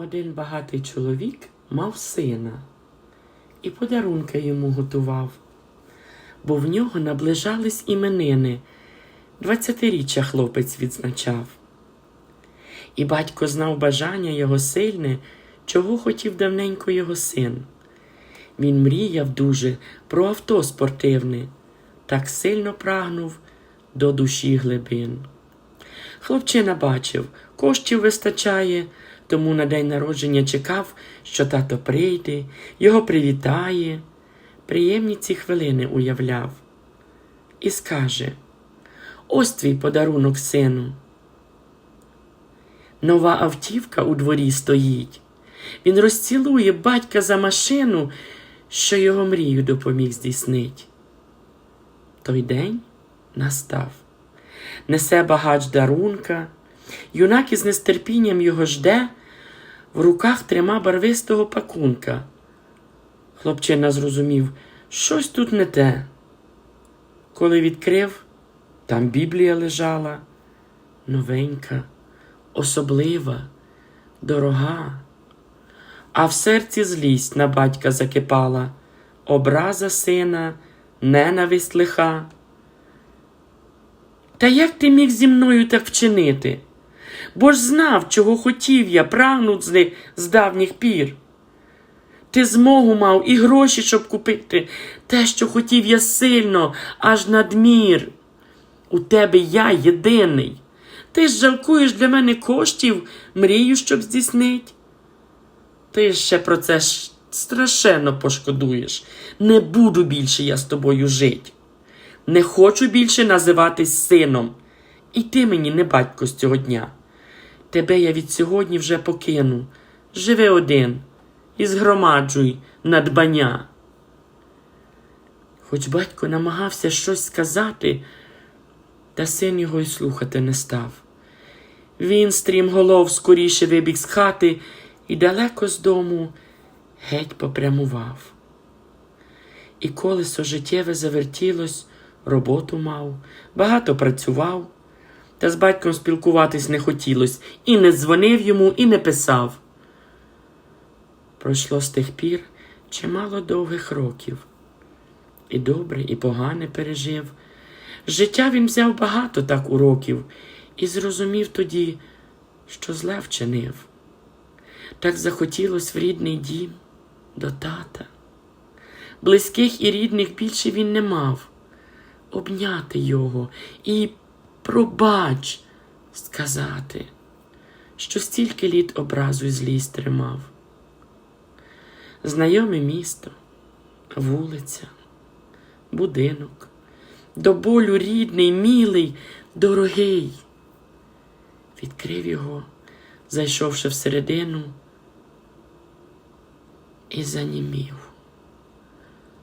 Один багатий чоловік мав сина і подарунки йому готував, бо в нього наближались іменини. Двадцятиріччя хлопець відзначав. І батько знав бажання його сильне, чого хотів давненько його син. Він мріяв дуже про авто спортивне, так сильно прагнув до душі глибин. Хлопчина бачив, коштів вистачає, тому на день народження чекав, що тато прийде, його привітає, приємні ці хвилини уявляв. І скаже: Ось твій подарунок, сину. Нова автівка у дворі стоїть. Він розцілує батька за машину, що його мрію допоміг здійснить. Той день настав. Несе багач дарунка, юнак із нестерпінням його жде, в руках трима барвистого пакунка. Хлопчина зрозумів, щось тут не те. Коли відкрив, там Біблія лежала, новенька, особлива, дорога. А в серці злість на батька закипала, образа сина, ненависть лиха. Та як ти міг зі мною так вчинити? Бо ж знав, чого хотів я, прагнув з, з давніх пір. Ти змогу мав і гроші, щоб купити те, що хотів я сильно, аж надмір. У тебе я єдиний. Ти ж жалкуєш для мене коштів, мрію, щоб здійснить. Ти ще про це страшенно пошкодуєш. Не буду більше я з тобою жить. Не хочу більше називатись сином. І ти мені не батько з цього дня. Тебе я від сьогодні вже покину. Живи один і згромаджуй надбання. Хоч батько намагався щось сказати, та син його й слухати не став. Він стрімголов скоріше вибіг з хати і далеко з дому геть попрямував. І колесо життєве завертілось, роботу мав, багато працював, та з батьком спілкуватись не хотілось, і не дзвонив йому, і не писав. Пройшло з тих пір чимало довгих років. І добре, і погане пережив. Життя він взяв багато так уроків і зрозумів тоді, що зле вчинив. Так захотілось в рідний дім до тата. Близьких і рідних більше він не мав. Обняти його і пробач сказати, що стільки літ образу й злість тримав. Знайоме місто, вулиця, будинок, до болю рідний, мілий, дорогий. Відкрив його, зайшовши всередину, і занімів,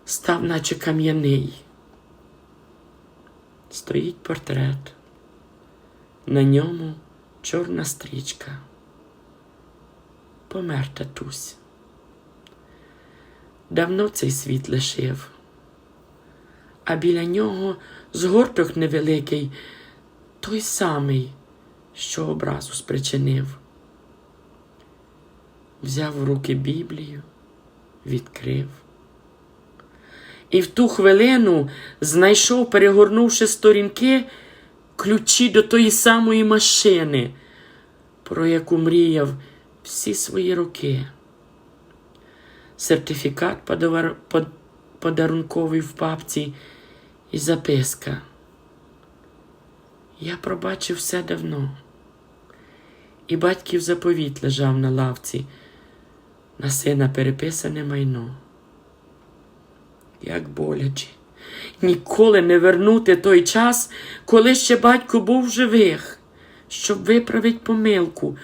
став, наче кам'яний. Стоїть портрет, на ньому чорна стрічка. Помер татусь. Давно цей світ лишив, а біля нього згорток невеликий, той самий, що образу спричинив. Взяв в руки Біблію, відкрив. І в ту хвилину знайшов, перегорнувши сторінки, ключі до тої самої машини, про яку мріяв всі свої роки. Сертифікат подарунковий в папці і записка. Я пробачив все давно. І батьків заповіт лежав на лавці, на сина переписане майно. Як боляче, ніколи не вернути той час, коли ще батько був живих, щоб виправить помилку,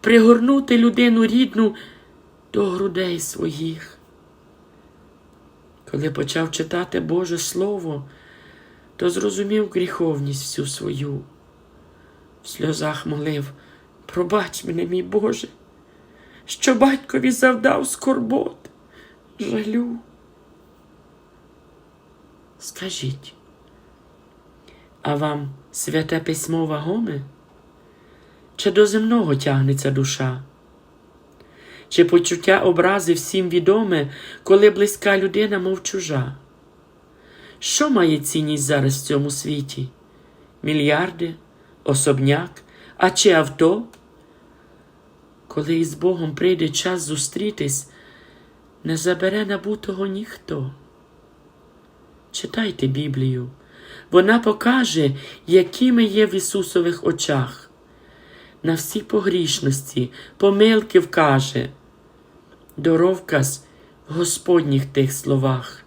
пригорнути людину рідну до грудей своїх. Коли почав читати Боже Слово, то зрозумів гріховність всю свою. В сльозах молив, пробач мене, мій Боже, що батькові завдав скорбот, жалю. Скажіть, а вам святе письмо вагоме? Чи до земного тягнеться душа? Чи почуття образи всім відоме, коли близька людина, мов чужа? Що має цінність зараз в цьому світі? Мільярди, особняк, а чи авто? Коли із Богом прийде час зустрітись, не забере набутого ніхто. Читайте Біблію. Вона покаже, які ми є в Ісусових очах. На всі погрішності, помилки вкаже. Доровказ в Господніх тих словах.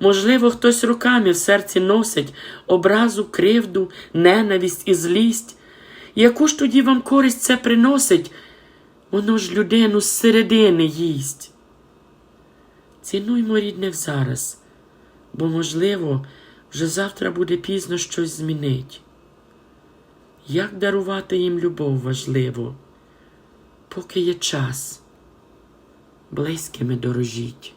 Можливо, хтось руками в серці носить образу, кривду, ненависть і злість. Яку ж тоді вам користь це приносить? Воно ж людину зсередини їсть. Цінуймо рідних зараз, бо, можливо, вже завтра буде пізно щось змінить. Як дарувати їм любов важливо, поки є час, близькими дорожіть.